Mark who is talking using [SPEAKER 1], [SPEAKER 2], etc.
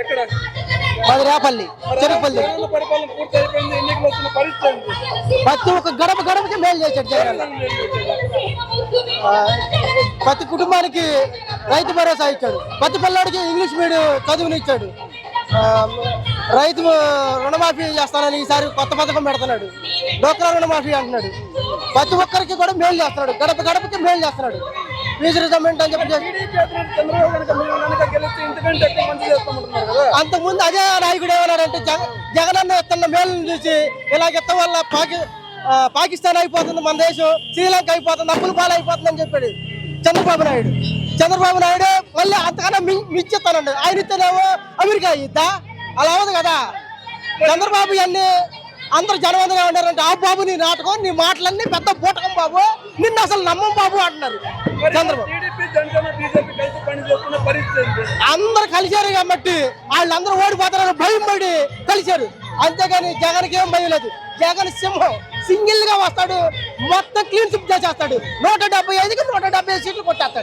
[SPEAKER 1] ఎక్కడ?
[SPEAKER 2] మాది రేపల్లి చెరుకుపల్లి.
[SPEAKER 1] జగనన్న పరిపాలన పూర్తి
[SPEAKER 2] ఒక్క గడప గడపకి మేలు చేశాడు జగన్. ప్రతి కుటుంబానికి రైతు భరోసా ఇచ్చాడు. ప్రతి పిల్లాడికి ఇంగ్లీష్ మీడియం చదువుని ఇచ్చాడు. ఆ, రైతు రుణమాఫీ చేస్తానని ఈసారి కొత్త పథకం పెడుతున్నాడు. డోక్రా రుణమాఫీ అంటున్నాడు. ప్రతి ఒక్కరికి కూడా మేలు చేస్తున్నాడు. గడప గడపకి మేలు చేస్తున్నాడు. ఫీజు అని చెప్పి అంతకుముందు అదే నాయకుడు ఏమన్నారంటే జగన్ జగనన్న ఎత్తున్న మేలుని చూసి ఇలాగెత్త వల్ల పాకి పాకిస్తాన్ అయిపోతుంది మన దేశం శ్రీలంక అయిపోతుంది అప్పుల పాలు అయిపోతుంది అని చెప్పాడు చంద్రబాబు నాయుడు. చంద్రబాబు నాయుడు మళ్ళీ అంతకన్నా మి మిచ్చిస్తానండి ఆయన ఇస్తేనేమో అమెరికా ఇద్దా? అలా అవ్వదు కదా. చంద్రబాబు ఇవన్నీ అందరు జనవంతంగా ఉన్నారంటే ఆ బాబు నీ నాటకం నీ మాటలన్నీ పెద్ద బూటకం బాబు. నిన్ను అసలు నమ్మం బాబు అంటున్నారు. చంద్రబాబు? అందరు కలిశారు కాబట్టి వాళ్ళందరూ ఓడిపోతారని భయం పడి కలిశారు. అంతేగాని జగన్కి ఏం భయం లేదు. జగన్ సింహం సింగిల్గా వస్తాడు మొత్తం క్లీన్ స్విప్ చేసేస్తాడు. నూట డెబ్బై ఐదుకి నూట డెబ్బై ఐదు సీట్లు కొట్టేస్తాడు.